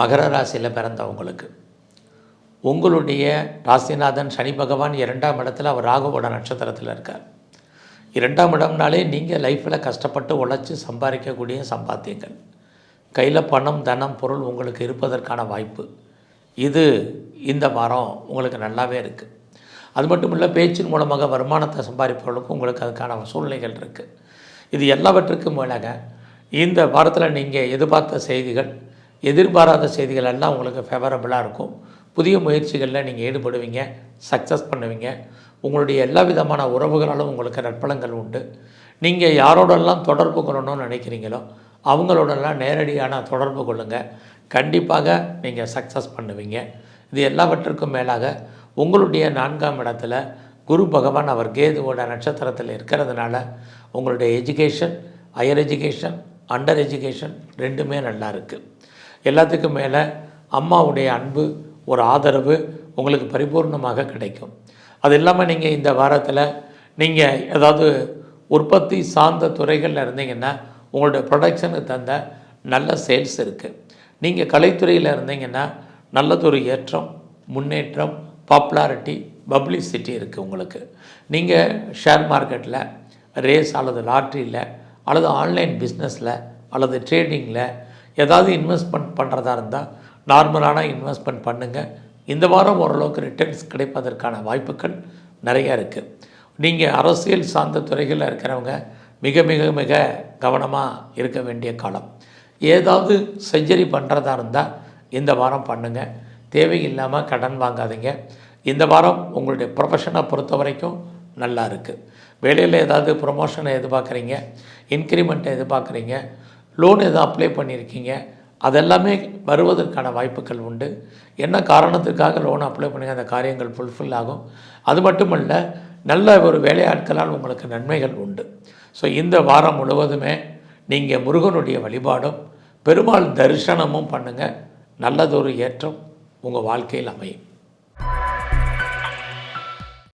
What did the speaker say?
மகர ராசியில் பிறந்தவங்களுக்கு. உங்களுடைய ராசிநாதன் சனி பகவான் இரண்டாம் இடத்துல அவர் ராகுவோட நட்சத்திரத்தில் இருக்கார். இரண்டாம் இடம்னாலே நீங்கள் லைஃப்பில் கஷ்டப்பட்டு உழைச்சி சம்பாதிக்கக்கூடிய சம்பாத்தியங்கள். கையில் பணம் தனம் பொருள் உங்களுக்கு இருப்பதற்கான வாய்ப்பு. இது இந்த வாரம் உங்களுக்கு நல்லாவே இருக்குது அது மட்டும் இல்லை பேச்சின் மூலமாக வருமானத்தை சம்பாதிப்பவர்களுக்கும் உங்களுக்கு அதுக்கான சூழ்நிலைகள் இருக்குது இது எல்லாவற்றுக்கும் மேலாக இந்த வாரத்தில் நீங்கள் எதிர்பார்த்த செய்திகள் எதிர்பாராத செய்திகள் எல்லாம் உங்களுக்கு ஃபேவரபுளாக இருக்கும். புதிய முயற்சிகளில் நீங்கள் ஈடுபடுவீங்க சக்ஸஸ் பண்ணுவீங்க. உங்களுடைய எல்லா விதமான உறவுகளாலும் உங்களுக்கு நற்பலங்கள் உண்டு. நீங்கள் யாரோடெல்லாம் தொடர்பு கொள்ளணும்னு நினைக்கிறீங்களோ அவங்களோடலாம் நேரடியான தொடர்பு கொள்ளுங்கள் கண்டிப்பாக நீங்கள் சக்ஸஸ் பண்ணுவீங்க. இது எல்லாவற்றிற்கும் மேலாக உங்களுடைய நான்காம் இடத்துல குரு பகவான் அவர் கேதுவோட நட்சத்திரத்தில் இருக்கிறதுனால உங்களுடைய education higher education under education ரெண்டுமே நல்லா இருக்குது எல்லாத்துக்கும் மேலே அம்மாவுடைய அன்பு ஒரு ஆதரவு உங்களுக்கு பரிபூர்ணமாக கிடைக்கும். அது இல்லாமல் நீங்கள் இந்த வாரத்தில் நீங்கள் ஏதாவது உற்பத்தி சார்ந்த துறைகளில் இருந்தீங்கன்னா உங்களுடைய ப்ரொடக்ஷனுக்கு தந்த நல்ல சேல்ஸ் இருக்குது நீங்கள் கலைத்துறையில் இருந்தீங்கன்னா நல்லதொரு ஏற்றம் முன்னேற்றம் பாப்புலாரிட்டி பப்ளிசிட்டி இருக்குது உங்களுக்கு. நீங்கள் ஷேர் மார்க்கெட்டில் ரேஸ் அல்லது லாட்ரியில் அல்லது ஆன்லைன் பிஸ்னஸில் அல்லது ட்ரேடிங்கில் ஏதாவது இன்வெஸ்ட்மெண்ட் பண்ணுறதா இருந்தால் நார்மலான இன்வெஸ்ட்மெண்ட் பண்ணுங்கள் இந்த வாரம் ஓரளவுக்கு ரிட்டர்ன்ஸ் கிடைப்பதற்கான வாய்ப்புகள் நிறைய இருக்குது நீங்கள் அரசியல் சார்ந்த துறைகளில் இருக்கிறவங்க மிக மிக மிக கவனமாக இருக்க வேண்டிய காலம். ஏதாவது செஞ்சரி பண்ணுறதா இருந்தால் இந்த வாரம் பண்ணுங்கள் தேவையில்லாமல் கடன் வாங்காதீங்க. இந்த வாரம் உங்களுடைய ப்ரொஃபஷனை பொறுத்த வரைக்கும் நல்லா இருக்குது வேலையில் ஏதாவது ப்ரொமோஷனை எதிர்பார்க்குறீங்க இன்க்ரிமெண்ட்டை எதிர்பார்க்குறீங்க லோன் எதாவது அப்ளை பண்ணியிருக்கீங்க அதெல்லாமே வருவதற்கான வாய்ப்புகள் உண்டு. என்ன காரணத்திற்காக லோன் அப்ளை பண்ணி அந்த காரியங்கள் ஃபுல்ஃபில் ஆகும். அது மட்டுமல்ல நல்ல ஒரு வேலையாட்களால் உங்களுக்கு நன்மைகள் உண்டு. ஸோ இந்த வாரம் முழுவதுமே நீங்கள் முருகனுடைய வழிபாடும் பெருமாள் தரிசனமும் பண்ணுங்கள் நல்லதொரு ஏற்றம் உங்கள் வாழ்க்கையில் அமையும்.